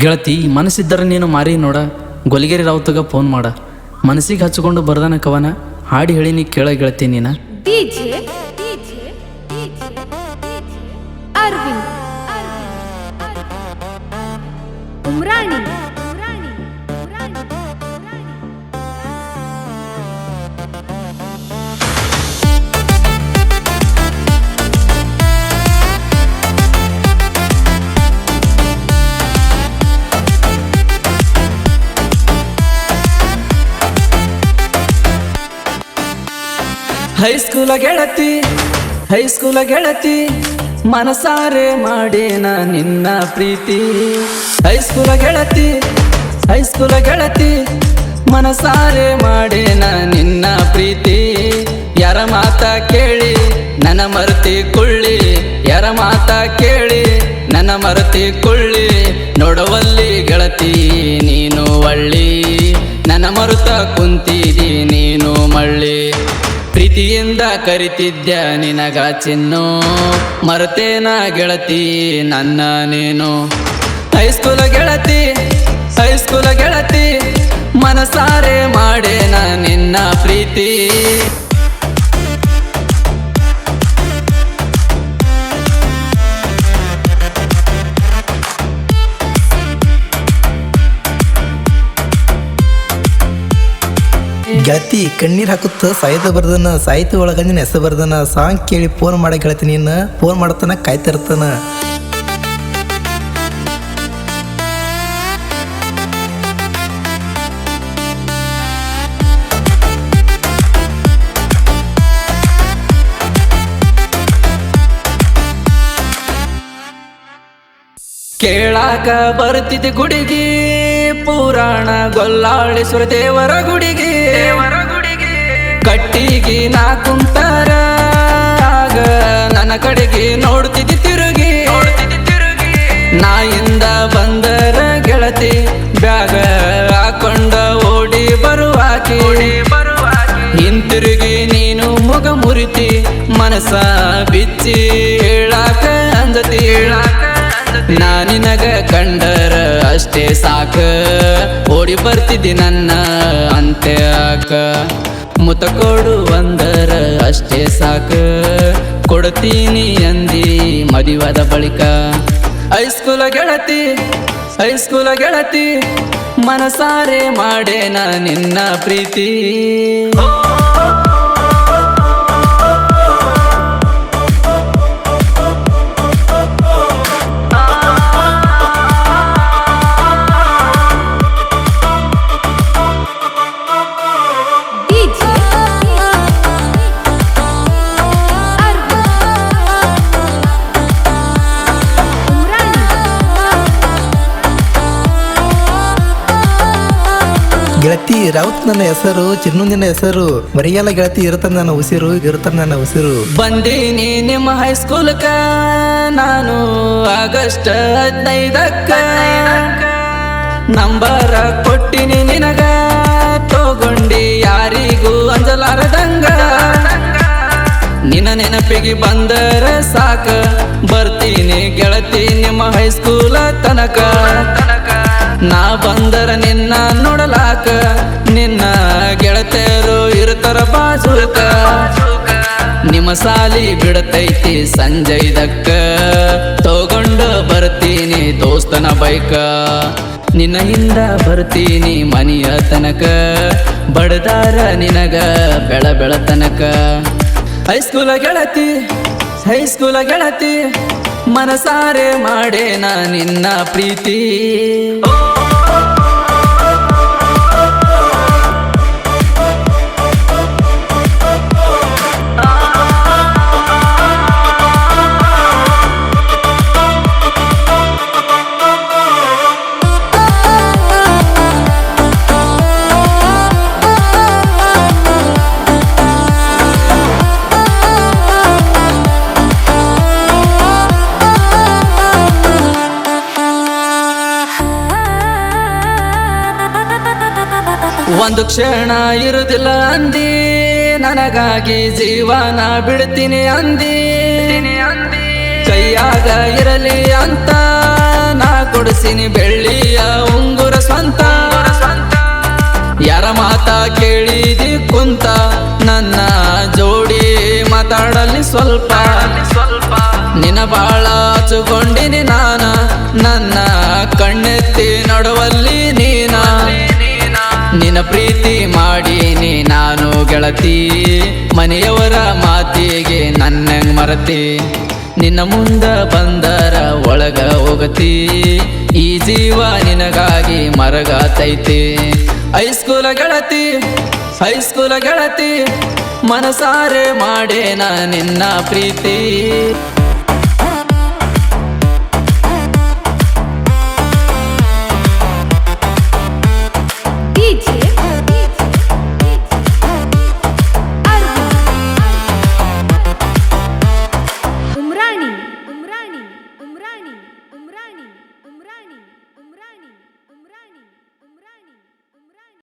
ಗೆಳತಿ, ಮನಸ್ಸಿದ್ದರೆ ನೀನು ಮಾರಿ ನೋಡ, ಗೊಲಿಗೆರಿ ರಾವ್ತಗೆ ಫೋನ್ ಮಾಡ. ಮನಸ್ಸಿಗೆ ಹಚ್ಕೊಂಡು ಬರ್ದಾನ ಕವನ, ಹಾಡಿ ಹೇಳಿ ನೀ ಕೇಳ ಗೆಳತಿ ನೀನ. ಹೈಸ್ಕೂಲ ಗೆಳತಿ ಹೈಸ್ಕೂಲ ಗೆಳತಿ, ಮನಸಾರೆ ಮಾಡೇನ ನಿನ್ನ ಪ್ರೀತಿ. ಹೈಸ್ಕೂಲ ಗೆಳತಿ ಹೈಸ್ಕೂಲ ಗೆಳತಿ, ಮನಸಾರೆ ಮಾಡೇನ ನಿನ್ನ ಪ್ರೀತಿ. ಯಾರ ಮಾತ ಕೇಳಿ ನನ್ನ ಮರತಿ ಕುಳ್ಳಿ, ಯಾರ ಮಾತ ಕೇಳಿ ನನ್ನ ಮರತಿ ಕುಳ್ಳಿ. ನೋಡುವಲ್ಲಿ ಗೆಳತಿ, ನೀನು ಒಳ್ಳಿ. ನನ್ನ ಮರುತ ಕುಂತಿದಿ, ನೀನು ಮಳ್ಳಿ. ಪ್ರೀತಿಯಿಂದ ಕರಿತಿದ್ಯ ನಿನಗ ಚಿನ್ನು? ಮರತೇನ ಗೆಳತಿ ನನ್ನ ನೀನು ಹೈಸ್ಕೂಲ ಗೆಳತಿ ಹೈಸ್ಕೂಲ ಗೆಳತಿ, ಮನಸಾರೆ ಮಾಡೇನ ನಿನ್ನ ಪ್ರೀತಿ? ಗೆಳತಿ ಕಣ್ಣೀರ್ ಹಾಕುತ್ತ ಸಾಹಿತ್ಯ ಬರ್ದನ ಸಾಹಿತ್ಯ ಒಳಗಂಜಿನ ಹೆಸರು ಬರ್ದನ, ಸಾಂಗ್ ಕೇಳಿ ಫೋನ್ ಮಾಡ ಗೆಳತಿ ನೀನು. ಫೋನ್ ಮಾಡತನ ಕಾಯ್ತಿರ್ತಾನ. ಕೇಳಾಕ ಬರ್ತಿದ್ದೆ ಗುಡಿಗೆ. ಪುರಾಣ ಗೊಲ್ಲಾಳೇಶ್ವರ ದೇವರ ಗುಡಿಗೆ. ದೇವರ ಗುಡಿಗೆ ಕಟ್ಟಿಗೆ ನಾ ಕುಂತಾರ. ಆಗ ನನ್ನ ಕಡೆಗೆ ನೋಡ್ತಿದ್ದಿ ತಿರುಗಿ. ತಿರುಗಿ ನಾಯಿಂದ ಬಂದರ ಗೆಳತಿ, ಬ್ಯಾಗ ಹಾಕೊಂಡ ಓಡಿ ಬರುವಾಕಿ. ಹಿಂತಿರುಗಿ ನೀನು ಮುಗ ಮುರಿತಿ, ಮನಸ ಬಿಚ್ಚಿ ಹೇಳಾಕ ಅಂದತಿ ಹೇಳಾಕ ನಾನಿನಗ ಕಂಡರ ಅಷ್ಟೇ ಸಾಕ. ಓಡಿ ಬರ್ತಿದ್ದಿ ನನ್ನ ಅಂತ್ಯಾಕ ಮುತ ಕೊಡು ಅಂದರ ಅಷ್ಟೇ ಸಾಕ. ಕೊಡ್ತೀನಿ ಅಂದಿ ಮದುವಾದ ಬಳಿಕ. ಹೈಸ್ಕೂಲ ಗೆಳತಿ ಹೈಸ್ಕೂಲ ಗೆಳತಿ, ಮನಸಾರೆ ಮಾಡೇನ ನಿನ್ನ ಪ್ರೀತಿ. ಗೆಳತಿ ರಾವತ್ ನನ್ನ ಹೆಸರು ಚಿನ್ನುಂದಿನ ಹೆಸರು. ಮರಿಯಲ್ಲ ಗೆಳತಿ ಇರುತ್ತ ನನ್ನ ಉಸಿರು ಇರುತ್ತ ನನ್ನ ಉಸಿರು. ಬಂದೀನಿ ನಿಮ್ಮ ಹೈಸ್ಕೂಲ್ಕ ನಾನು ಆಗಸ್ಟ್ ಹದಿನೈದಕ್ಕ. ನಂಬರ ಕೊಟ್ಟಿನಿ ನಿನಗ, ತಗೊಂಡಿ ಯಾರಿಗೂ ಅಂಜಲಾರದಂಗ. ನಿನ್ನ ನೆನಪಿಗೆ ಬಂದರ ಸಾಕ, ಬರ್ತೀನಿ ಗೆಳತಿ ನಿಮ್ಮ ಹೈಸ್ಕೂಲ ತನಕ. ನಾ ಬಂದರ ನಿನ್ನ ನೋಡಲಾಕ, ನಿನ್ನ ಗೆಳತಿಯರು ಇರ್ತಾರ ಬಾಜುಕ ನಿಮ್ಮ ಸಾಲಿ ಬಿಡತೈತಿ ಸಂಜಯ್ದಕ್ಕ ತಗೊಂಡು ಬರ್ತೀನಿ ದೋಸ್ತನ ಬೈಕ. ನಿನ್ನ ಹಿಂದ ಬರ್ತೀನಿ ಮನೆಯ ತನಕ. ಬಡದಾರ ನಿನಗ ಬೆಳ ಬೆಳ ತನಕ. ಹೈಸ್ಕೂಲ ಗೆಳತಿ ಹೈಸ್ಕೂಲ ಗೆಳತಿ, ಮನಸಾರೆ ಮಾಡೇನ ನಿನ್ನ ಪ್ರೀತಿ. ಒಂದು ಕ್ಷಣ ಇರುದಿಲ್ಲ ಅಂದಿ. ನನಗಾಗಿ ಜೀವನ ಬಿಡ್ತೀನಿ ಅಂದಿ. ಕೈಯಾಗ ಇರಲಿ ಅಂತ. ನಾ ಕೊಡಿಸೀನಿ ಬೆಳ್ಳಿಯ ಉಂಗುರ ಸ್ವಂತ. ಯಾರ ಮಾತ ಕೇಳಿದಿ ಕುಂತ. ನನ್ನ ಜೋಡಿ ಮಾತಾಡಲಿ ಸ್ವಲ್ಪ. ಸ್ವಲ್ಪ ನಿನ್ನ ಬಾಳ ಹಚ್ಚುಕೊಂಡಿನಿ ನಾನ. ನನ್ನ ಕಣ್ಣೆತ್ತಿ ನಡುವಲ್ಲಿ ನಿನ್ನ ಪ್ರೀತಿ ಮಾಡೀನಿ ನಾನು ಗೆಳತಿ. ಮನೆಯವರ ಮಾತಿಗೆ ನನ್ನಂಗ್ ಮರತಿ. ನಿನ್ನ ಮುಂದ ಬಂದರ ಒಳಗ ಹೋಗತಿ. ಈ ಜೀವ ನಿನಗಾಗಿ ಮರಗಾತೈತಿ. ಹೈಸ್ಕೂಲ ಗೆಳತಿ ಹೈಸ್ಕೂಲ ಗೆಳತಿ, ಮನಸಾರೆ ಮಾಡೇನ ನಿನ್ನ ಪ್ರೀತಿ.